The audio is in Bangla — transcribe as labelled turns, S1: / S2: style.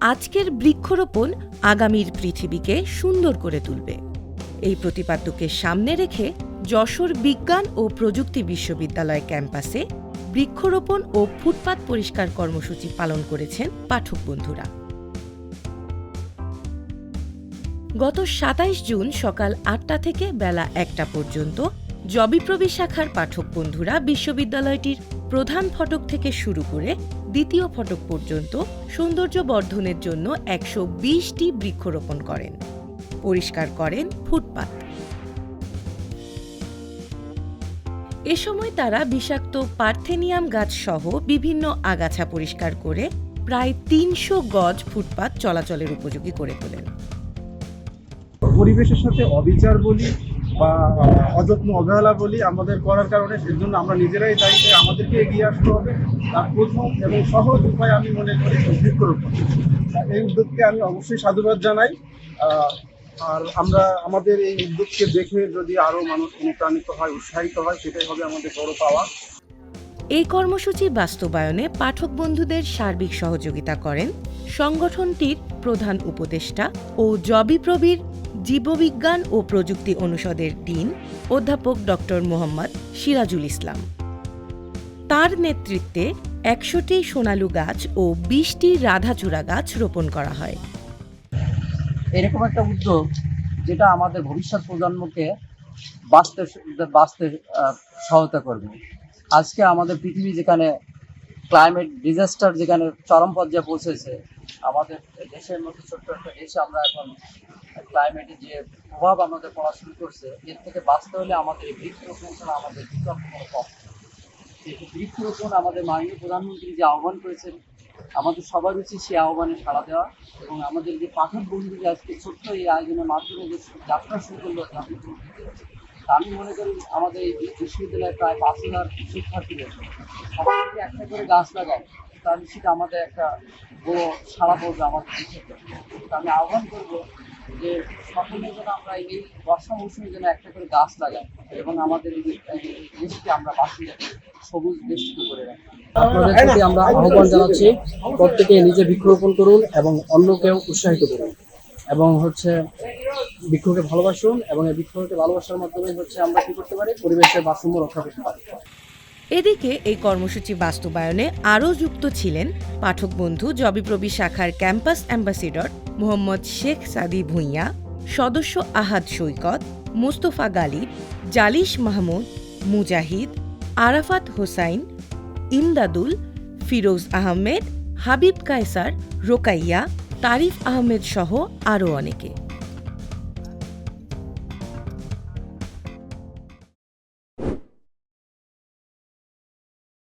S1: আজকের বৃক্ষরোপণ আগামীর পৃথিবীকে সুন্দর করে তুলবে। এই প্রতিপাদ্যকে সামনে রেখে যশোর বিজ্ঞান ও প্রযুক্তি বিশ্ববিদ্যালয় ক্যাম্পাসে বৃক্ষরোপণ ও ফুটপাত পরিষ্কার কর্মসূচি পালন করেছেন পাঠক বন্ধুরা। গত সাতাইশ জুন সকাল আটটা থেকে বেলা একটা পর্যন্ত জবিপ্রবি শাখার পাঠক বন্ধুরা বিশ্ববিদ্যালয়টির প্রধান ফটক থেকে শুরু করে দ্বিতীয় ফটক পর্যন্ত সৌন্দর্য বর্ধনের জন্য একশো বিশটি বৃক্ষরোপণ করেন। পরিষ্কার করেন ফুটপাত। এ সময় তারা বিষাক্ত পার্থেনিয়াম গাছ সহ বিভিন্ন আগাছা পরিষ্কার করে প্রায় তিনশো গজ ফুটপাত চলাচলের উপযোগী করে তোলেন।
S2: পরিবেশের সাথে অবিচার বলি বা অযত্ন অবহেলা বলি আমাদের করার কারণে, সেজন্য আমরা নিজেরাই দায়ী যে আমাদেরকে এগিয়ে আসতে হবে। তার প্রথম এবং সহজ উপায় আমি মনে করি বৃক্ষরোপণ এই উদ্যোগকে আমি অবশ্যই সাধুবাদ জানাই। আর আমরা আমাদের এই উদ্যোগকে দেখে যদি আরও মানুষ অনুপ্রাণিত হয়, উৎসাহিত হয়, সেটাই হবে আমাদের বড় পাওয়া।
S1: এই কর্মসূচি বাস্তবায়নে পাঠক বন্ধুদের সার্বিক সহযোগিতা করেন সংগঠনটির প্রধান উপদেষ্টা ও জবিপ্রবির জীববিজ্ঞান ও প্রযুক্তি অনুষদের ডিন, অধ্যাপক ডক্টর মোহাম্মদ সিরাজুল ইসলাম। তার নেতৃত্বে একশোটি সোনালু গাছ ও বিশটি রাধাচূড়া গাছ রোপণ করা হয়।
S3: এরকম একটা উদ্যোগ যেটা আমাদের ভবিষ্যৎ প্রজন্মকে বাঁচতে বাঁচতে সহায়তা করবে। আজকে আমাদের পৃথিবী যেখানে ক্লাইমেট ডিজাস্টার যেখানে চরম পর্যায়ে পৌঁছেছে, আমাদের দেশের মধ্যে ছোট্ট একটা দেশে আমরা এখন ক্লাইমেটের যে প্রভাব আমাদের পড়া শুরু করছে, এর থেকে বাঁচতে হলে আমাদের এই বৃক্ষরোপণ ছাড়া আমাদের বিকল্প কোনো পথ বৃক্ষরোপণ আমাদের মাননীয় প্রধানমন্ত্রী যে আহ্বান করেছেন, আমাদের সবার উচিত সেই আহ্বানে সাড়া দেওয়া এবং আমাদের যে পাঠক বন্ধু যে আজকে ছোট্ট এই আয়োজনের মাধ্যমে যে যাত্রা শুরু করল আমি মনে করি আমাদের এই বিশ্ববিদ্যালয়ে প্রায় পাঁচ হাজার শিক্ষার্থী রয়েছে সবাই যদি একটা করে গাছ লাগায় তাহলে সেটা আমাদের একটা বড় সাড়া পড়বে আমাদের আমি আহ্বান করব যে সকলে যেন আমরা এই বর্ষা মৌসুমে যেন একটা করে গাছ লাগাই এবং আমাদের দেশকে আমরা বাঁচিয়ে রাখি সবুজ দেশকে করে রাখি।
S4: আপনাদের প্রতি আমরা আহ্বান জানাচ্ছি প্রত্যেকে নিজে বৃক্ষরোপণ করুন এবং অন্যকেও উৎসাহিত করুন এবং হচ্ছে বৃক্ষকে ভালোবাসুন এবং এই বৃক্ষকে ভালোবাসার মাধ্যমে হচ্ছে আমরা কি করতে পারি? পরিবেশের ভারসাম্য রক্ষা করতে পারি।
S1: এদিকে এই কর্মসূচি বাস্তবায়নে আরও যুক্ত ছিলেন পাঠক বন্ধু জবিপ্রবি শাখার ক্যাম্পাস অ্যাম্বাসিডর মোহাম্মদ শেখ সাদি ভুঁইয়া, সদস্য আহাদ সৈকত, মোস্তফা গালিব, জালিশ মাহমুদ, মুজাহিদ, আরাফাত হোসাইন, ইমদাদুল, ফিরোজ আহমেদ, হাবিব কায়সার, রোকাইয়া, তারিফ আহমেদ সহ আরও অনেকে।